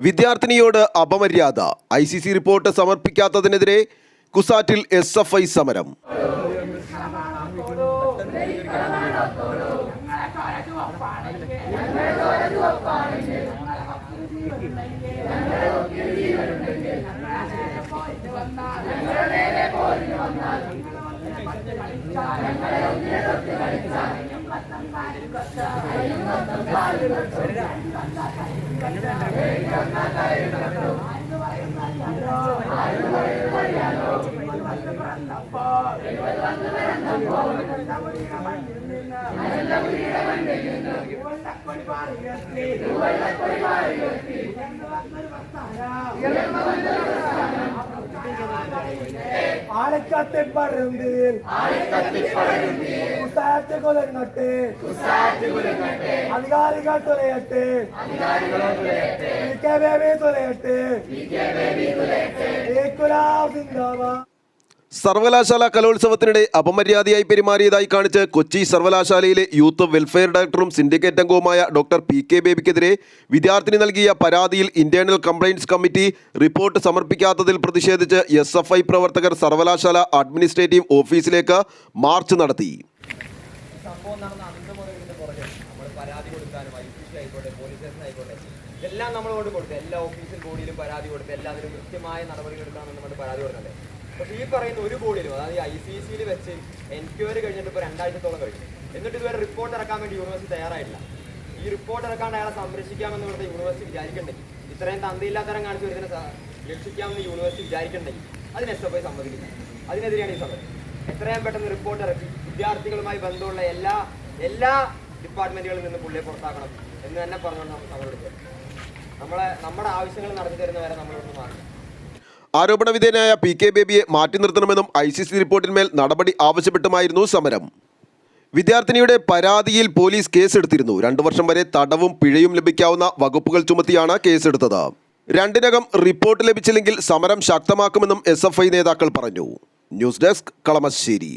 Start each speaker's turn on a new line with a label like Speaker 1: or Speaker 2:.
Speaker 1: വിദ്യാർത്ഥിനിയോട് അപമര്യാദ. I C C report സമർപ്പിക്കാത്തതിനെതിരെ കുസാറ്റിൽ എസ് എഫ് ഐ സമരം.
Speaker 2: ആളെക്കത്തെ പറമ്പിൽ കുസാറ്റ് കൊലങ്ങട്ടെ അധികാരികൾ തുലയട്ടെ. ബേബി തുലയട്ടെ. ഏക്കുലാവ് സിന്ദാബാദ്
Speaker 1: സർവകലാശാല കലോത്സവത്തിനിടെ അപമര്യാദയായി പെരുമാറിയതായി കാണിച്ച് കൊച്ചി സർവകലാശാലയിലെ യൂത്ത് വെൽഫെയർ ഡയറക്ടറും സിൻഡിക്കേറ്റ് അംഗവുമായ ഡോക്ടർ പി കെ ബേബിക്കെതിരെ വിദ്യാർത്ഥിനി നൽകിയ പരാതിയിൽ ഇന്റേണൽ കംപ്ലയിൻസ് കമ്മിറ്റി റിപ്പോർട്ട് സമർപ്പിക്കാത്തതിൽ പ്രതിഷേധിച്ച് എസ് പ്രവർത്തകർ സർവകലാശാല അഡ്മിനിസ്ട്രേറ്റീവ് ഓഫീസിലേക്ക് മാർച്ച് നടത്തി.
Speaker 3: ഇതെല്ലാം നമ്മളോട് കൊടുത്തു എല്ലാ ഓഫീസിൽ ബോഡിയിലും പരാതി കൊടുത്തു എല്ലാത്തിനും കൃത്യമായ നടപടികൾ നമ്മൾ പരാതി കൊടുക്കണ്ടേ? പക്ഷേ ഈ പറയുന്ന ഒരു ബോഡിയിലും അതായത് ഐ സി സിയിൽ വെച്ച് എൻക്വയറി കഴിഞ്ഞിട്ട് ഇപ്പോൾ രണ്ടാഴ്ചത്തോളം കഴിഞ്ഞു. എന്നിട്ട് ഇതുവരെ റിപ്പോർട്ട് ഇറക്കാൻ വേണ്ടി യൂണിവേഴ്സിറ്റി തയ്യാറായിട്ടില്ല. ഈ റിപ്പോർട്ട് ഇറക്കാണ്ട് അയാളെ സംരക്ഷിക്കാമെന്ന് ഇവിടുത്തെ യൂണിവേഴ്സിറ്റി വിചാരിക്കണ്ടെങ്കിൽ ഇത്രയും തന്തയില്ലാത്തരം കാണിച്ച് വരുന്നതിനെ സ- രക്ഷിക്കാമെന്ന് യൂണിവേഴ്സിറ്റി വിചാരിക്കണ്ടെങ്കിൽ അതിന് എസ് എഫ് ഐ സമ്മതിക്കില്ല. അതിനെതിരെയാണ് ഈ സമരം. എത്രയും പെട്ടെന്ന് റിപ്പോർട്ട് ഇറക്കി വിദ്യാർത്ഥികളുമായി ബന്ധമുള്ള എല്ലാ എല്ലാ ഡിപ്പാർട്ട്മെന്റുകളിൽ നിന്ന് പുള്ളിയെ പുറത്താക്കണം എന്ന് തന്നെ പറഞ്ഞുകൊണ്ട് നമ്മൾ സമരം എടുക്കുക നമ്മളെ നമ്മുടെ ആവശ്യങ്ങൾ നടത്തി തരുന്നവരെ നമ്മളിവിടുന്ന് മാറി
Speaker 1: ആരോപണ വിധേയനായ പി കെ ബേബിയെ മാറ്റി നിർത്തണമെന്നും ഐ സി സി റിപ്പോർട്ടിന്മേൽ നടപടി ആവശ്യപ്പെട്ടുമായിരുന്നു സമരം. വിദ്യാർത്ഥിനിയുടെ പരാതിയിൽ പോലീസ് കേസെടുത്തിരുന്നു. രണ്ടു വർഷം വരെ തടവും പിഴയും ലഭിക്കാവുന്ന വകുപ്പുകൾ ചുമത്തിയാണ് കേസെടുത്തത്. രണ്ടിനകം റിപ്പോർട്ട് ലഭിച്ചില്ലെങ്കിൽ സമരം ശക്തമാക്കുമെന്നും എസ് നേതാക്കൾ പറഞ്ഞു. News desk Kalamassery.